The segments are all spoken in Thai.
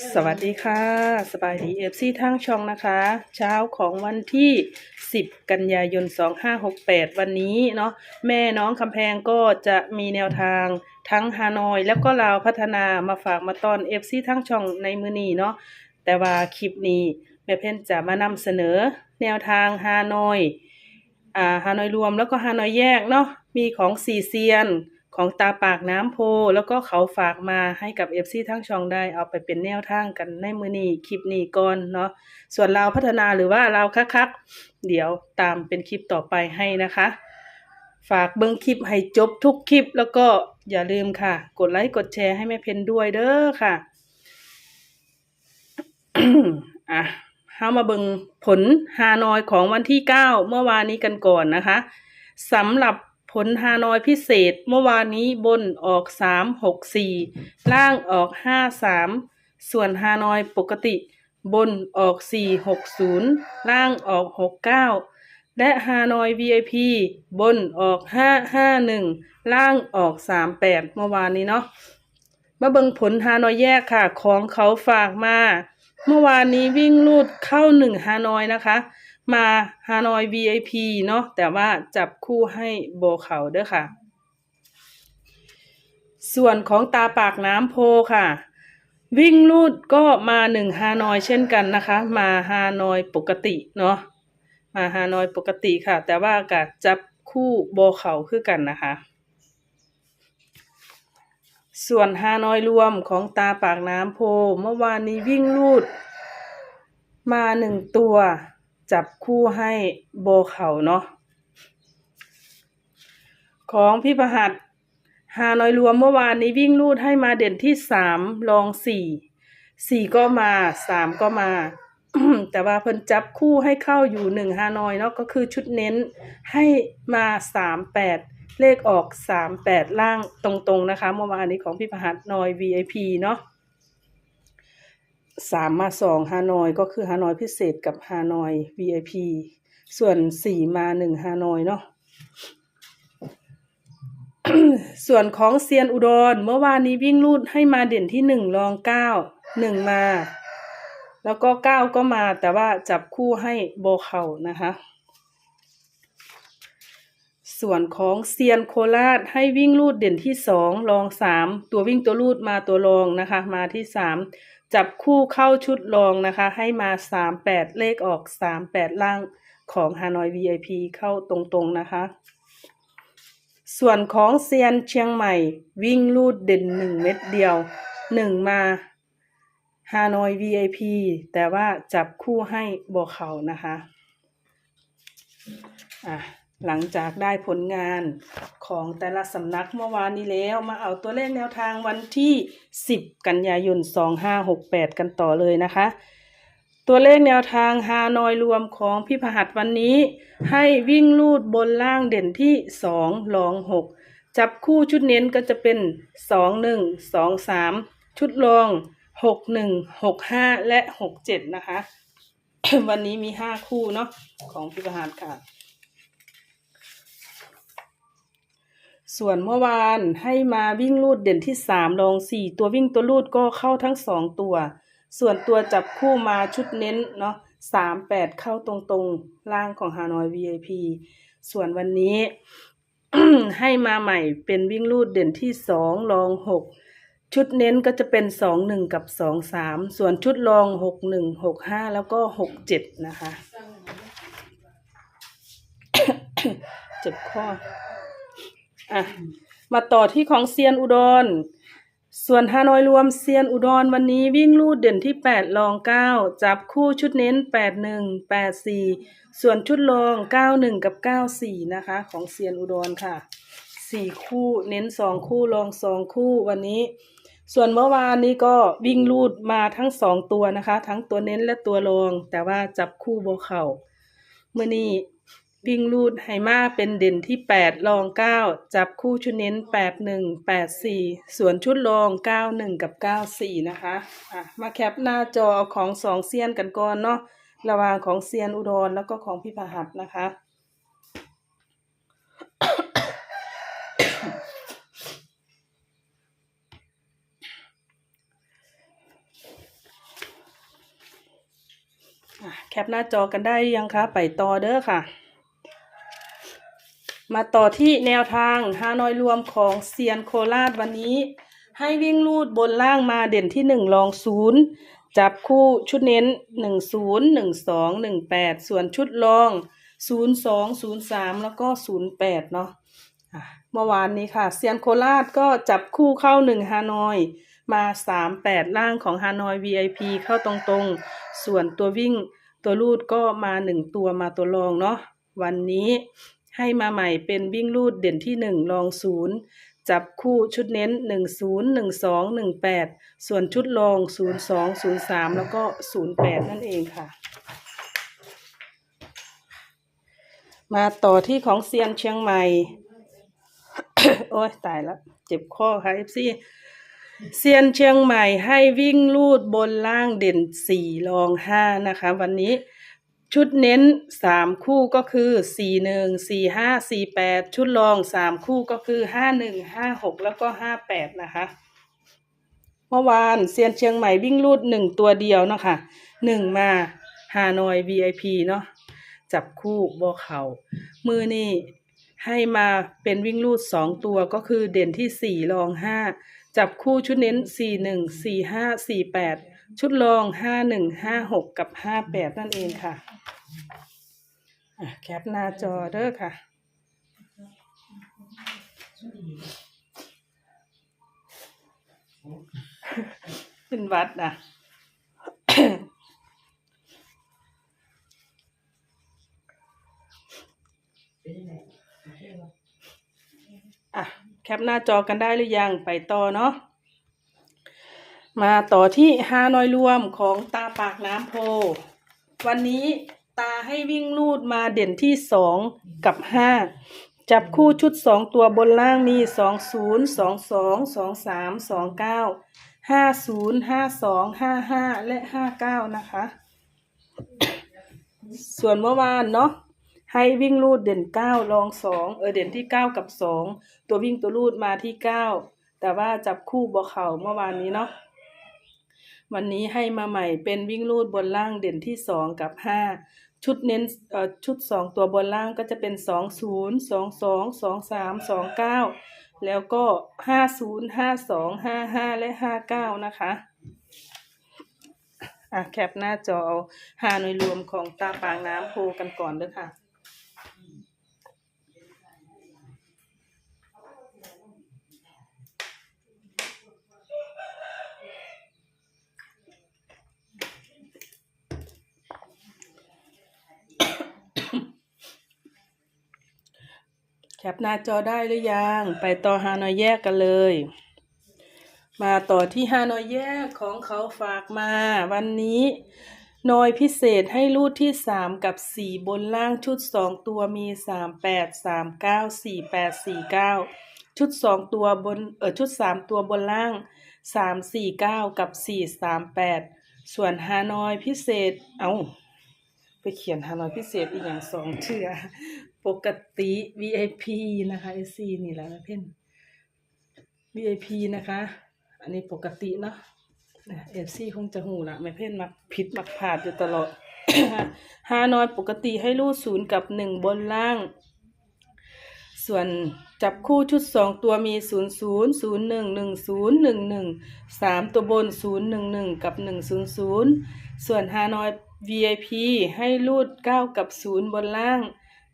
สวัสดีค่ะ สบายดีเอฟซีทั้งช่องนะคะ เช้าของวันที่ 10 กันยายน 2568 วันนี้เนาะแม่น้องคำแพงก็จะมีแนวทางทั้งฮานอย แล้วก็ลาวพัฒนามาฝากมาตอนเอฟซีทั้งช่องในมือนี้เนาะแต่ว่าคลิปนี้แม่เพ่นจะมานำเสนอแนวทางฮานอยอ่าฮานอยรวมแล้วก็ฮานอยแยกเนาะมีของสีเซียน ของตาปากน้ำโพ แล้วก็เขาฝากมาให้กับ FC ทั้งช่องได้เอาไปเป็นแนวทางกันในมือนี้คลิปนี้ก่อนเนาะส่วนเราพัฒนาหรือว่าเราคักๆ เดี๋ยวตามเป็นคลิปต่อไปให้นะคะ ฝากเบิ้งคลิปให้จบทุกคลิป แล้วก็อย่าลืมค่ะ กดไลค์กดแชร์ให้แม่เพนด้วยเด้อค่ะอะเฮามาเบิ่งผลฮานอยของวันที่9เมื่อวานนี้กันก่อนนะคะสำหรับ ผลฮานอยพิเศษเมื่อวานนี้บนออก3 6 4ล่างออก5 3ส่วนฮานอยปกติ บนออก4 6 0ล่างออก6 9และฮานอย VIP บนออก5 5 1ล่างออก3 8เมื่อวานนี้เนาะมาเบิ่งผลฮานอยแยกค่ะ ของเขาฝากมา เมื่อวานนี้วิ่งลูดเข้าหนึ่งฮานอยนะคะ มาฮานอย VIP เนาะแต่ว่าจับคู่ให้โบเขาเด้อค่ะ ส่วนของตาปากน้ำโพค่ะ วิ่งลูดก็มาหนึ่งฮานอยเช่นกันนะคะ มาฮานอยปกติเนาะมาฮานอยปกติค่ะ แต่ว่ากับจับคู่โบเขาคือกันนะคะ ส่วนฮานอยรวมของตาปากน้ำโพ เมื่อวานนี้วิ่งลูด มาหนึ่งตัว จับคู่ให้โบเขาเนาะของพี่ประหัดฮานอยรวมเมื่อวานนี้วิ่งลูดให้มาเด่นที่สามรองสี่สี่ก็มาสามก็มา แต่ว่าเพิ่นจับคู่ให้เข้าอยู่หนึ่งฮานอยเนาะก็คือชุดเน้นให้มาสามแปดเลขออกสามแปดล่างตรงๆนะคะ เมื่อวานนี้ของพี่ประหัสนอย VIP เนาะ สามมาสองฮานอยก็คือฮานอยพิเศษกับฮานอย VIP ส่วนสี่มาหนึ่งฮานอยเนาะส่วนของเซียนอุดรเมื่อวานนี้วิ่งลูดให้มาเด่นที่หนึ่งรองเก้าหนึ่งมา แล้วก็เก้าก็มาแต่ว่าจับคู่ให้โบเขานะคะ ส่วนของเซียนโคราชให้วิ่งลูดเด่นที่สองรองสามตัววิ่งตัวลูดมาตัวรองนะคะ มาที่สาม จับคู่เข้าชุดรองนะคะ ให้มาสามแปดเลขออกสามแปดล่างของฮานอย VIP เข้าตรงๆนะคะ ส่วนของเซียนเชียงใหม่วิ่งลูดเด่นหนึ่งเม็ดเดียวหนึ่งมาฮานอย VIP แต่ว่าจับคู่ให้บวเขานะคะ อะ หลังจากได้ผลงานของแต่ละสำนักเมื่อวานนี้แล้วมาเอาตัวเลขแนวทางวันที่ 10 กันยายน 2568 กันต่อเลยนะคะ ตัวเลขแนวทางฮานอยรวมของพี่พหัสวันนี้ ให้วิ่งลูดบนล่างเด่นที่สองรองหกจับคู่ชุดเน้นก็จะเป็นสองหนึ่งสองสามชุดรองหกหนึ่งหกห้าและหกเจ็ดนะคะ วันนี้มีห้าคู่เนาะของพี่พหัสค่ะ ส่วนเมื่อวานให้มาวิ่งลูดเด่นที่สามรองสี่ตัววิ่งตัวลูดก็เข้าทั้งสองตัว ส่วนตัวจับคู่มาชุดเน้นเนาะสามแปดเข้าตรงๆล่างของฮานอย VIP ส่วนวันนี้ ให้มาใหม่เป็นวิ่งลูดเด่นที่สองรองหกชุดเน้นก็จะเป็นสองหนึ่งกับสองสามส่วนชุดรองหกหนึ่งหกห้าแล้วก็หกเจ็ดนะคะ เจ็บข้อ อะมาต่อที่ของเซียนอุดร ส่วนฮานอยรวมเซียนอุดรวันนี้วิ่งลูดเด่นที่แปดรองเก้าจับคู่ชุดเน้นแปดหนึ่งแปดสี่ส่วนชุดรองเก้าหนึ่งกับเก้าสี่นะคะ ของเซียนอุดรค่ะสี่คู่เน้นสองคู่รองสองคู่วันนี้ ส่วนเมื่อวานนี้ก็วิ่งลูดมาทั้งสองตัวนะคะ ทั้งตัวเน้นและตัวรอง แต่ว่าจับคู่โบเข่าเมื่อนี้ วิ่งลูดไหมาเป็นเด่นที่แปดรองเก้าจับคู่ชุดเน้นแปดหนึ่งแปดสี่ส่วนชุดรองเก้าหนึ่งกับเก้าสี่นะคะอะ มาแคปหน้าจอเอาของสองเซียนกันก่อนเนาะระหว่างของเซียนอุดรแล้วก็ของพี่พหัสนะคะ แคปหน้าจอกันได้ยังคะ ไปต่อเด้อค่ะ มาต่อที่แนวทางฮานอยรวมของเซียนโคราชวันนี้ ให้วิ่งลูดบนล่างมาเด่นที่หนึ่งรองศูนย์จับคู่ชุดเน้นหนึ่งศูนย์หนึ่งสองหนึ่งแปดส่วนชุดรองศูนย์สองศูนย์สามแล้วก็ศูนย์แปดเนาะเมื่อวานนี้ค่ะเซียนโคราชก็จับคู่เข้าหนึ่งฮานอยมาสามแปดล่างของฮานอย VIP เข้าตรงๆ ส่วนตัววิ่งตัวลูดก็มาหนึ่งตัวมาตัวรองเนาะวันนี้ ให้มาใหม่เป็นวิ่งลูดเด่นที่หนึ่งรองศูนย์จับคู่ชุดเน้นหนึ่งศูนย์หนึ่งสองหนึ่งแปดส่วนชุดรองศูนย์สองศูนย์สามแล้วก็ศูนย์แปดนั่นเองค่ะ มาต่อที่ของเซียนเชียงใหม่ โอ้ยตายแล้ว เจ็บข้อค่ะเอฟซีเซียนเชียงใหม่ให้วิ่งลูดบนล่างเด่นสี่รองห้านะคะ วันนี้ ชุดเน้นสามคู่ก็คือสี่หนึ่งสี่ห้าสี่แปดชุดรองสามคู่ก็คือห้าหนึ่งห้าหกแล้วก็ห้าแปดนะคะ เมื่อวานเซียนเชียงใหม่วิ่งลูดหนึ่งตัวเดียวเนาะค่ะหนึ่งมาฮานอย VIP เนาะจับคู่โบเขามือนี่ให้มาเป็นวิ่งลูดสองตัวก็คือเด่นที่สี่รองห้าจับคู่ชุดเน้นสี่หนึ่งสี่ห้าสี่แปด ชุดรองห้าหนึ่งห้าหกกับห้าแปดนั่นเองค่ะแคปหน้าจอเด้อค่ะขึ้นวัดอะอะ แคปหน้าจอกันได้หรือยังไปต่อเนาะ มาต่อที่ฮานอยรวมของตาปากน้ำโพ วันนี้ตาให้วิ่งลูดมาเด่นที่สองกับห้าจับคู่ชุดสองตัวบนล่างมีสองศูนย์สองสองสองสามสองเก้าห้าศูนย์ห้าสองห้าห้าและห้าเก้านะคะ ส่วนเมื่อวานเนาะให้วิ่งลูดเด่นเก้าลองสองเออเด่นที่เก้ากับสองตัววิ่งตัวลูดมาที่เก้าแต่ว่าจับคู่บอเข่าเมื่อวานนี้เนาะ วันนี้ให้มาใหม่เป็นวิ่งลูดบนล่างเด่นที่สองกับห้าชุดเน้นชุดสองตัวบนล่างก็จะเป็นสองศูนย์สองสองสองสามสองเก้าแล้วก็ห้าศูนย์ห้าสองห้าห้าและห้าเก้านะคะอะแคปหน้าจอเอาหาหน่วยรวมของตาปางน้ำโพกันก่อนเด้อค่ะ แคปหน้าจอได้หรือยัง ไปต่อฮานอยแยกกันเลย มาต่อที่ฮานอยแยกของเขาฝากมา วันนี้นอยพิเศษให้รูดที่สามกับสี่บนล่างชุดสองตัวมีสามแปดสามเก้าสี่แปดสี่เก้าชุดสองตัวบนเออชุดสามตัวบนล่างสามสี่เก้ากับสี่สามแปดส่วนฮานอยพิเศษเอา ไปเขียนฮานอยพิเศษอีกอย่างสองเชื่อปกติ VIP นะคะ SC นี่แหละนะเพ่น VIP นะคะ อันนี้ปกติเนาะเอฟซีคงจะหูละแม่เพ่นมักผิดมักพลาดอยู่ตลอดฮานอยปกติให้รูดศูนย์กับหนึ่งบนล่าง ส่วนจับคู่ชุดสองตัวมีศูนย์ศูนย์ศูนย์หนึ่งหนึ่งศูนย์หนึ่งหนึ่งสามตัวบนศูนย์หนึ่งหนึ่งกับหนึ่งศูนย์ศูนย์ส่วนฮานอย VIP ให้รูดเก้ากับศูนย์บนล่าง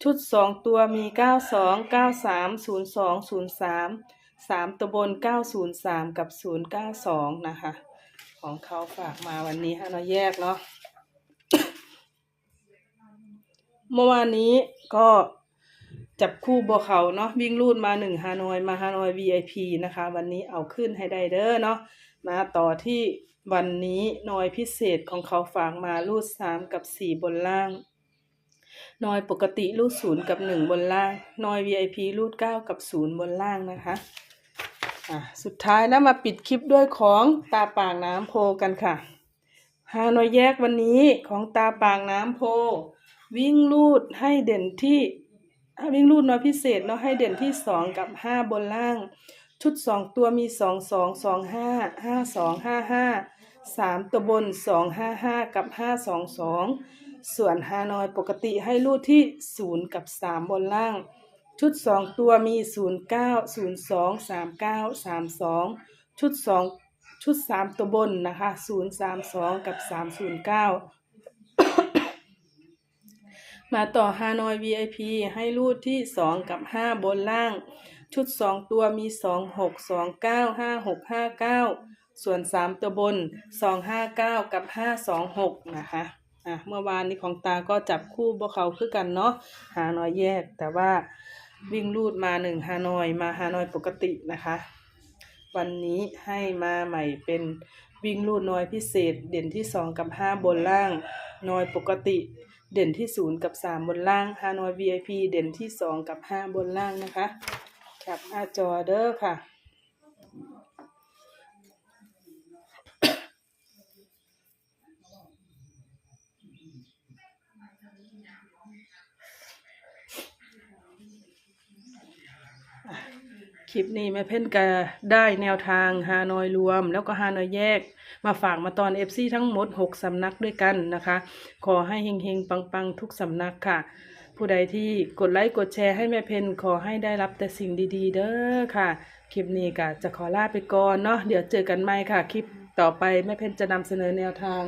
ชุดสองตัวมีเก้าสองเก้าสามตัวบนเก้าศูนย์สามกับศูนย์เก้าสองนะคะ ของเขาฝากมาวันนี้ฮะเราแยกเนาะเมื่อวานนี้ก็จับคู่บัวเขาเนาะวิ่งรูดมาหนึ่งฮานอยมาฮานอย VIP นะคะ วันนี้เอาขึ้นให้ได้เด้อเนาะมาต่อที่ วันนี้นอยพิเศษของเขาฝากมารูดสามกับสี่บนล่างนอยปกติรูดศูนย์กับหนึ่งบนล่างนอย VIP รูดเก้ากับศูนย์บนล่างนะคะอะสุดท้ายแล้วมาปิดคลิปด้วยของตาปางน้ำโพกันค่ะฮานอยแยกวันนี้ของตาปางน้ำโพ วิ่งลูดให้เด่นที่วิ่งลูดน้อยพิเศษเนาะให้เด่นที่สองกับห้าบนล่าง ชุดสองตัวมีสองสองสองห้าห้าสองห้าห้า สามตัวบนสองห้าห้ากับห้าสองสองส่วนฮานอยปกติให้รูดที่0กับ3บนล่าง ชุด2ตัวมี0 9 0 2 3 9 3 2ชุด2ชุด3ตัวบนนะคะ0 3 2กับ3 0 9มาต่อฮานอย VIP ให้รูดที่2กับ5บนล่าง ชุด2ตัวมี2 6 2 9 5 6 5 9 ส่วน 3 ตัวบน 2 5 9 กับ 5 2 6 นะคะอะเมื่อวานนี้ของตาก็จับคู่บ่เขาคือกันเนาะฮานอยแยก แต่ว่าวิ่งรูดมา1ฮานอยมาฮานอยปกตินะคะ วันนี้ให้มาใหม่เป็นวิ่งรูดน้อยพิเศษ เด่นที่ 2 กับ 5 บนล่างน้อยปกติ เด่นที่ 0 กับ 3 บนล่างฮานอย VIP เด่นที่ 2 กับ 5 บนล่างนะคะแคปหน้าจอเด้อค่ะ ค ลิปนี้แม่เพ่นก็ได้แนวทางฮานอยรวม แล้วก็ฮานอยแยก มาฝากมาตอน FC ทั้งหมด 6 สำนักด้วยกันนะคะ ขอให้เฮงๆ ปังๆ ทุกสำนักค่ะ ผู้ใดที่กดไลค์กดแชร์ให้แม่เพนขอให้ได้รับแต่สิ่งดีๆ เด้อค่ะ คลิปนี้ก็จะขอลาไปก่อนเนาะเดี๋ยวเจอกันใหม่ค่ะคลิปต่อไปแม่เพนจะนำเสนอแนวทาง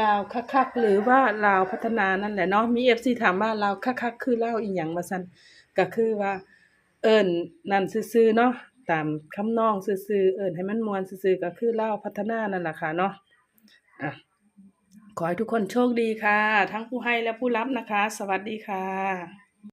ลาวคักๆหรือว่าลาวพัฒนานั่นแหละเนาะมี FC ถามว่าลาวคักๆคือเล่าอีหยังมาซั่นก็คือว่า เอิญนั่นซื่อๆเนาะตามคำนองซื่อๆเอิญให้มันมวนซื่อๆก็คือเล่าพัฒนานั่นแหละค่ะเนาะอะขอให้ทุกคนโชคดีค่ะ ทั้งผู้ให้และผู้รับนะคะ สวัสดีค่ะ